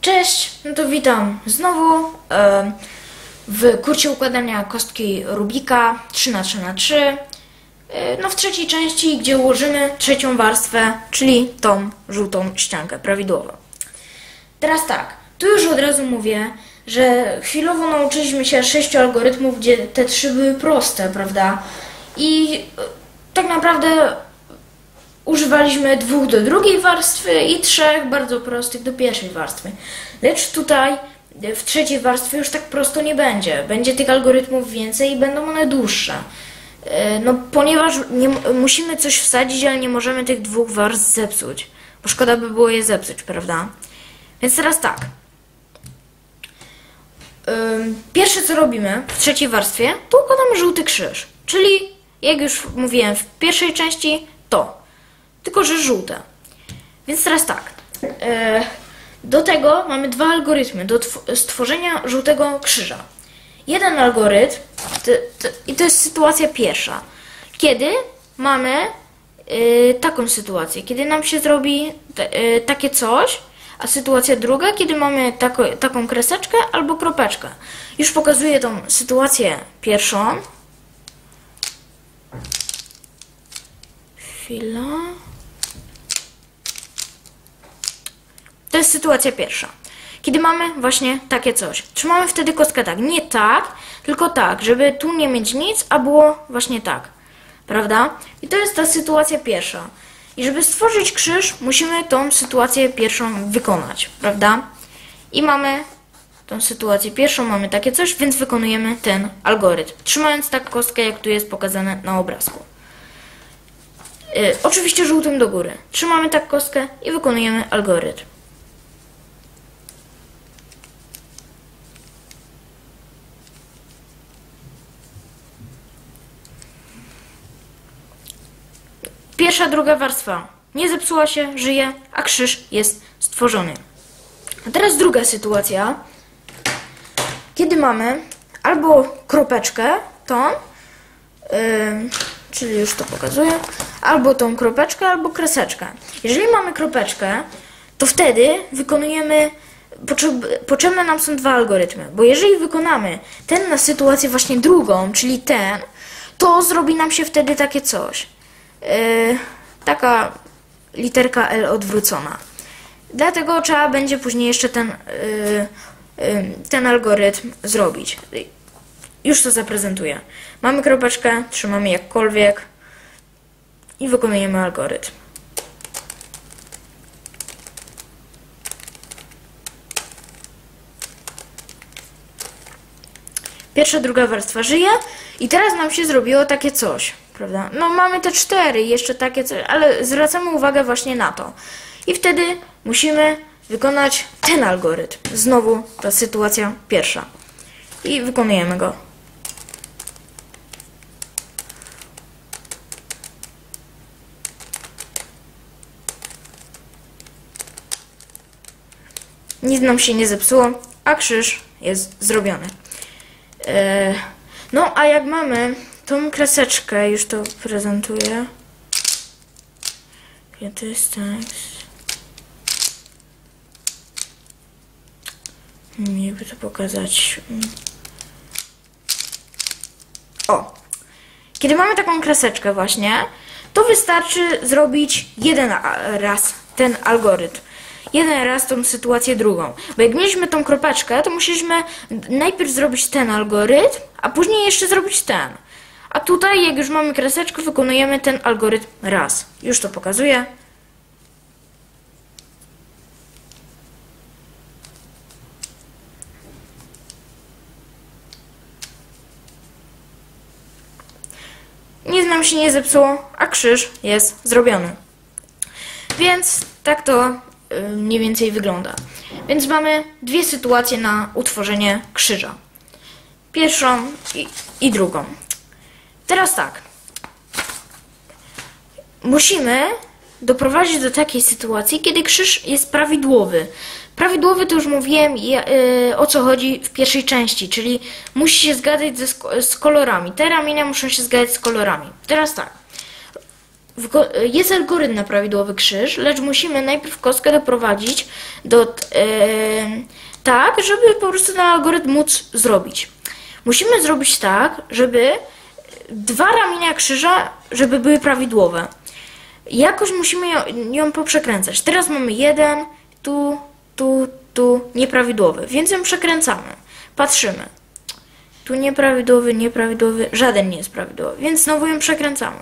Cześć, no to witam znowu e, w kursie układania kostki Rubika 3 na 3 na 3 e, No w trzeciej części, gdzie ułożymy trzecią warstwę, czyli tą żółtą ściankę prawidłowo. Teraz tak, tu już od razu mówię, że chwilowo nauczyliśmy się sześciu algorytmów, gdzie te trzy były proste, prawda? I e, tak naprawdę używaliśmy dwóch do drugiej warstwy i trzech bardzo prostych do pierwszej warstwy. Lecz tutaj e, w trzeciej warstwie już tak prosto nie będzie. Będzie tych algorytmów więcej i będą one dłuższe. E, No, ponieważ nie, musimy coś wsadzić, ale nie możemy tych dwóch warstw zepsuć. Bo szkoda by było je zepsuć, prawda? Więc teraz tak. Pierwsze co robimy w trzeciej warstwie, to układamy żółty krzyż. Czyli, jak już mówiłem w pierwszej części, to. Tylko, że żółte. Więc teraz tak. e, Do tego mamy dwa algorytmy do tw- stworzenia żółtego krzyża. Jeden algorytm, i to jest sytuacja pierwsza. Kiedy mamy e, taką sytuację, kiedy nam się zrobi e, takie coś, a sytuacja druga, kiedy mamy tako, taką kreseczkę albo kropeczkę. Już pokazuję tą sytuację pierwszą. Chwila. To jest sytuacja pierwsza. Kiedy mamy właśnie takie coś. Trzymamy wtedy kostkę tak. Nie tak, tylko tak, żeby tu nie mieć nic, a było właśnie tak. Prawda? I to jest ta sytuacja pierwsza. I żeby stworzyć krzyż, musimy tą sytuację pierwszą wykonać. Prawda? I mamy tą sytuację pierwszą, mamy takie coś, więc wykonujemy ten algorytm. Trzymając tak kostkę, jak tu jest pokazane na obrazku. Y, oczywiście żółtym do góry. Trzymamy tak kostkę i wykonujemy algorytm. Pierwsza, druga warstwa nie zepsuła się, żyje, a krzyż jest stworzony. A teraz druga sytuacja, kiedy mamy albo kropeczkę, tą, Ym, czyli już to pokazuję, albo tą kropeczkę, albo kreseczkę. Jeżeli mamy kropeczkę, to wtedy wykonujemy, potrzeb, potrzebne nam są dwa algorytmy, bo jeżeli wykonamy ten na sytuację właśnie drugą, czyli ten, to zrobi nam się wtedy takie coś. Yy, taka literka L odwrócona. Dlatego trzeba będzie później jeszcze ten, yy, yy, ten algorytm zrobić. Już to zaprezentuję. Mamy kropeczkę, trzymamy jakkolwiek i wykonujemy algorytm. Pierwsza, druga warstwa żyje i teraz nam się zrobiło takie coś, prawda? No mamy te cztery jeszcze takie ale zwracamy uwagę właśnie na to. I wtedy musimy wykonać ten algorytm. Znowu ta sytuacja pierwsza. I wykonujemy go. Nic nam się nie zepsuło, a krzyż jest zrobiony. E, no, a jak mamy tą kreseczkę, już to prezentuję. Jest tekst? Hmm, Jakby to pokazać. O! Kiedy mamy taką kreseczkę właśnie, to wystarczy zrobić jeden raz ten algorytm. Jeden raz tą sytuację drugą. Bo jak mieliśmy tą kropeczkę, to musieliśmy najpierw zrobić ten algorytm, a później jeszcze zrobić ten. A tutaj, jak już mamy kreseczkę, wykonujemy ten algorytm raz. Już to pokazuję. Nic nam się nie zepsuło, a krzyż jest zrobiony. Więc tak to y, mniej więcej wygląda. Więc mamy dwie sytuacje na utworzenie krzyża. Pierwszą i, i drugą. Teraz tak. Musimy doprowadzić do takiej sytuacji, kiedy krzyż jest prawidłowy. Prawidłowy to już mówiłem y, o co chodzi w pierwszej części, czyli musi się zgadzać ze, z kolorami. Te ramienia muszą się zgadzać z kolorami. Teraz tak. jest algorytm na prawidłowy krzyż, lecz musimy najpierw kostkę doprowadzić do em, tak, żeby po prostu ten algorytm móc zrobić. Musimy zrobić tak, żeby dwa ramienia krzyża, żeby były prawidłowe. Jakoś musimy ją, ją poprzekręcać. Teraz mamy jeden, tu, tu, tu, nieprawidłowy, więc ją przekręcamy. Patrzymy. Tu nieprawidłowy, nieprawidłowy, żaden nie jest prawidłowy, więc znowu ją przekręcamy.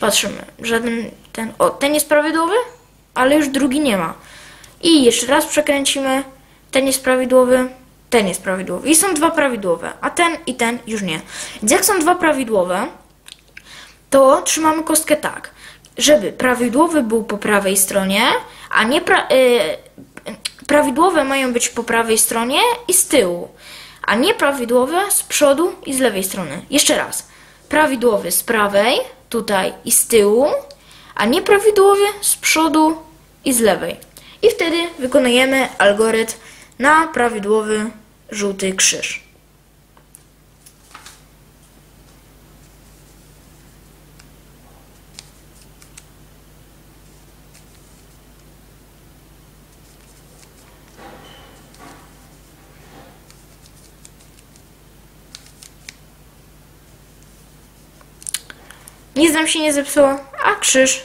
Patrzymy, żaden ten, o, ten jest prawidłowy, ale już drugi nie ma. I jeszcze raz przekręcimy, ten jest prawidłowy, ten jest prawidłowy. I są dwa prawidłowe, a ten i ten już nie. Więc jak są dwa prawidłowe, to trzymamy kostkę tak, żeby prawidłowy był po prawej stronie, a nie pra, y, prawidłowe mają być po prawej stronie i z tyłu, a nieprawidłowe z przodu i z lewej strony. Jeszcze raz. Prawidłowy z prawej, tutaj i z tyłu, a nieprawidłowy z przodu i z lewej. I wtedy wykonujemy algorytm na prawidłowy żółty krzyż. Nic nam się nie zepsuło, a krzyż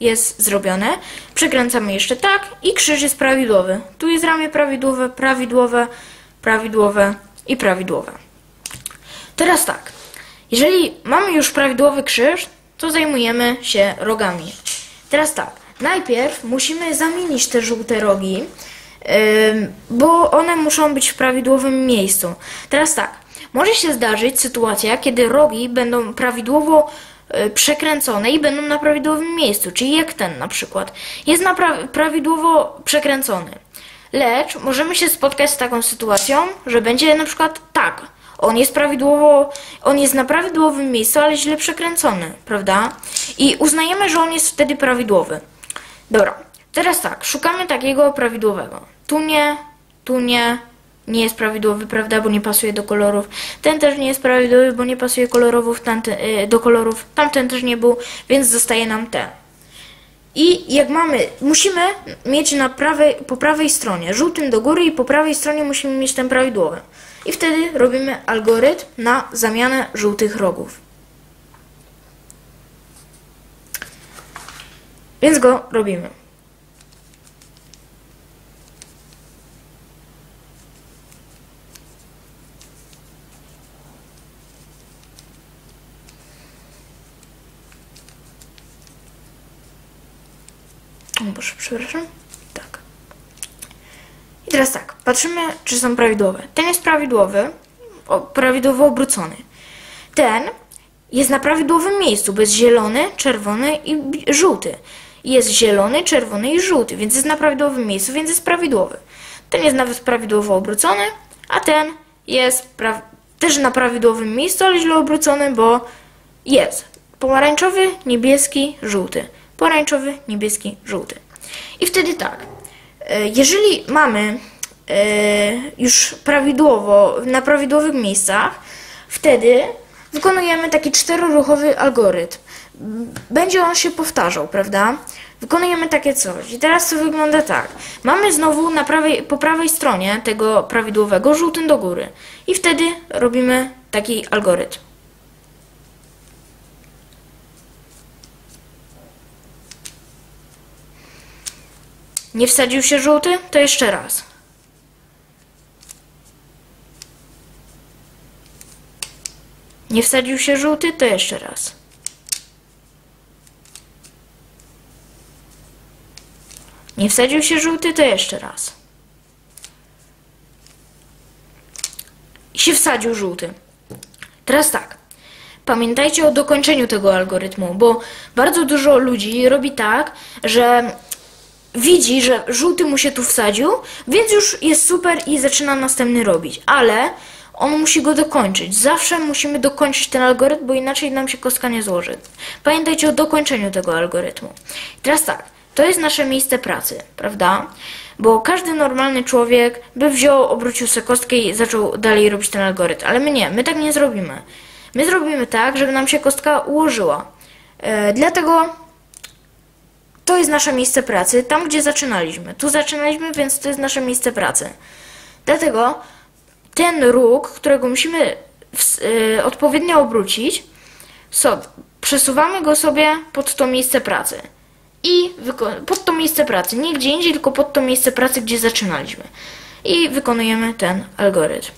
jest zrobiony. Przekręcamy jeszcze tak i krzyż jest prawidłowy. Tu jest ramię prawidłowe, prawidłowe, prawidłowe i prawidłowe. Teraz tak, jeżeli mamy już prawidłowy krzyż, to zajmujemy się rogami. Teraz tak, najpierw musimy zamienić te żółte rogi, bo one muszą być w prawidłowym miejscu. Teraz tak, może się zdarzyć sytuacja, kiedy rogi będą prawidłowo y, przekręcone i będą na prawidłowym miejscu, czyli jak ten na przykład. Jest na pra- prawidłowo przekręcony. Lecz możemy się spotkać z taką sytuacją, że będzie na przykład tak. On jest prawidłowo, on jest na prawidłowym miejscu, ale źle przekręcony, prawda? I uznajemy, że on jest wtedy prawidłowy. Dobra, teraz tak, szukamy takiego prawidłowego. Tu nie, tu nie, nie jest prawidłowy, prawda, bo nie pasuje do kolorów. Ten też nie jest prawidłowy, bo nie pasuje tamten, y, do kolorów. Tamten też nie był, więc zostaje nam ten. I jak mamy, musimy mieć na prawej, po prawej stronie, żółtym do góry i po prawej stronie musimy mieć ten prawidłowy. I wtedy robimy algorytm na zamianę żółtych rogów. Więc go robimy. O Boże, przepraszam. Tak. I teraz tak, patrzymy, czy są prawidłowe. Ten jest prawidłowy, prawidłowo obrócony. Ten jest na prawidłowym miejscu, bo jest zielony, czerwony i żółty. Jest zielony, czerwony i żółty, więc jest na prawidłowym miejscu, więc jest prawidłowy. Ten jest nawet prawidłowo obrócony, a ten jest też na prawidłowym miejscu, ale źle obrócony, bo jest pomarańczowy, niebieski, żółty. Pomarańczowy, niebieski, żółty. I wtedy tak, e, jeżeli mamy e, już prawidłowo, na prawidłowych miejscach, wtedy wykonujemy taki czteroruchowy algorytm. Będzie on się powtarzał, prawda? Wykonujemy takie coś. I teraz to wygląda tak. Mamy znowu na prawej, po prawej stronie tego prawidłowego żółtym do góry. I wtedy robimy taki algorytm. Nie wsadził się żółty? To jeszcze raz. Nie wsadził się żółty? To jeszcze raz. Nie wsadził się żółty? To jeszcze raz. I się wsadził żółty. Teraz tak. Pamiętajcie o dokończeniu tego algorytmu, bo bardzo dużo ludzi robi tak, że widzi, że żółty mu się tu wsadził, więc już jest super i zaczyna następny robić. Ale on musi go dokończyć. Zawsze musimy dokończyć ten algorytm, bo inaczej nam się kostka nie złoży. Pamiętajcie o dokończeniu tego algorytmu. Teraz tak, to jest nasze miejsce pracy, prawda? Bo każdy normalny człowiek by wziął, obrócił sobie kostkę i zaczął dalej robić ten algorytm. Ale my nie, my tak nie zrobimy. My zrobimy tak, żeby nam się kostka ułożyła. E, dlatego to jest nasze miejsce pracy, tam gdzie zaczynaliśmy. Tu zaczynaliśmy, więc to jest nasze miejsce pracy. Dlatego ten róg, którego musimy y, odpowiednio obrócić, so, przesuwamy go sobie pod to miejsce pracy. I pod to miejsce pracy. Nie gdzie indziej, tylko pod to miejsce pracy, gdzie zaczynaliśmy. I wykonujemy ten algorytm.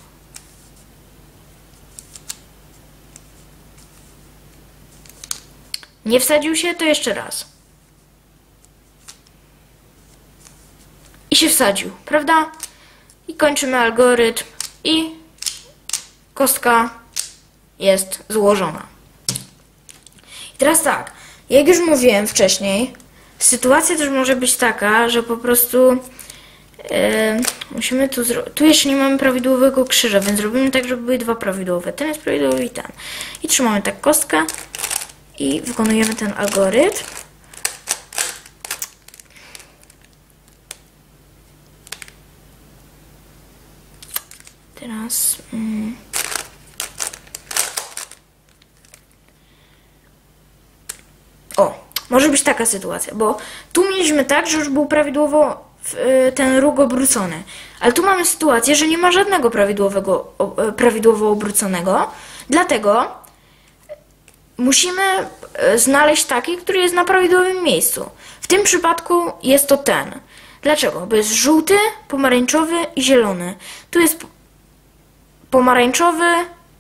Nie wsadził się, to jeszcze raz. Się wsadził, prawda? I kończymy algorytm i kostka jest złożona. I teraz tak, jak już mówiłem wcześniej, sytuacja też może być taka, że po prostu e, musimy tu. Tu jeszcze nie mamy prawidłowego krzyża, więc zrobimy tak, żeby były dwa prawidłowe. Ten jest prawidłowy i ten. I trzymamy tak kostkę i wykonujemy ten algorytm. Teraz. Mm, o, może być taka sytuacja, bo tu mieliśmy tak, że już był prawidłowo y, ten róg obrócony, ale tu mamy sytuację, że nie ma żadnego prawidłowego, e, prawidłowo obróconego, dlatego musimy e, znaleźć taki, który jest na prawidłowym miejscu. W tym przypadku jest to ten. Dlaczego? Bo jest żółty, pomarańczowy i zielony. Tu jest pomarańczowy,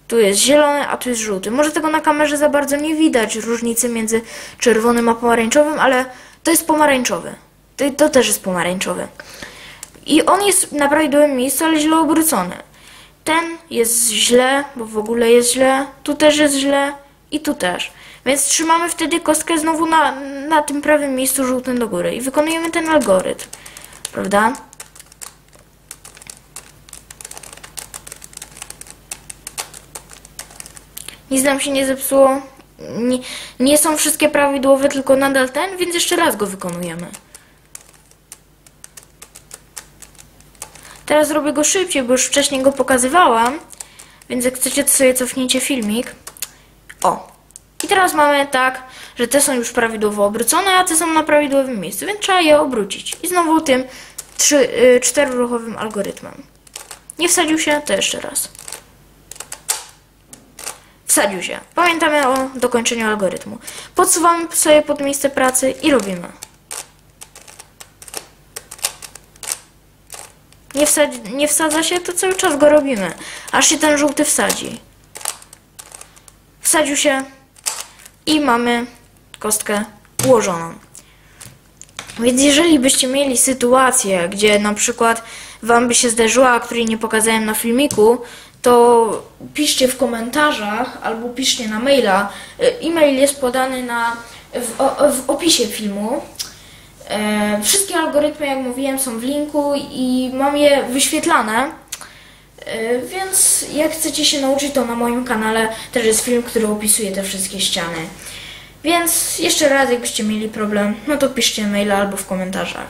tu jest zielony, a tu jest żółty. Może tego na kamerze za bardzo nie widać różnicy między czerwonym a pomarańczowym, ale to jest pomarańczowy. To, to też jest pomarańczowy. I on jest na prawidłowym miejscu, ale źle obrócony. Ten jest źle, bo w ogóle jest źle. Tu też jest źle i tu też. Więc trzymamy wtedy kostkę znowu na, na tym prawym miejscu żółtym do góry i wykonujemy ten algorytm. Prawda? Nic nam się nie zepsuło. Nie, nie są wszystkie prawidłowe, tylko nadal ten, więc jeszcze raz go wykonujemy. Teraz robię go szybciej, bo już wcześniej go pokazywałam. Więc jak chcecie, to sobie cofnijcie filmik. O. I teraz mamy tak, że te są już prawidłowo obrócone, a te są na prawidłowym miejscu, więc trzeba je obrócić. I znowu tym trzy, y, czteroruchowym algorytmem. Nie wsadził się, to jeszcze raz. Wsadził się. Pamiętamy o dokończeniu algorytmu. Podsuwamy sobie pod miejsce pracy i robimy. Nie, wsadzi, nie wsadza się, to cały czas go robimy. Aż się ten żółty wsadzi. Wsadził się i mamy kostkę ułożoną. Więc jeżeli byście mieli sytuację, gdzie na przykład wam by się zdarzyła, której nie pokazałem na filmiku, to piszcie w komentarzach albo piszcie na maila. E, E-mail jest podany na, w, w opisie filmu. E, wszystkie algorytmy, jak mówiłem, są w linku i mam je wyświetlane. E, Więc jak chcecie się nauczyć, to na moim kanale też jest film, który opisuje te wszystkie ściany. Więc jeszcze raz, jakbyście mieli problem, no to piszcie maila albo w komentarzach.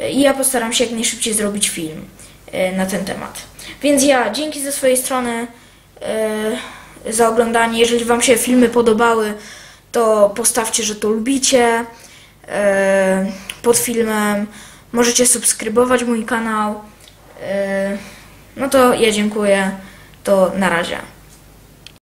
E, I ja postaram się jak najszybciej zrobić film e, na ten temat. Więc ja dzięki ze swojej strony e, za oglądanie. Jeżeli Wam się filmy podobały, to postawcie, że to lubicie e, pod filmem. Możecie subskrybować mój kanał. E, no to ja dziękuję. To na razie.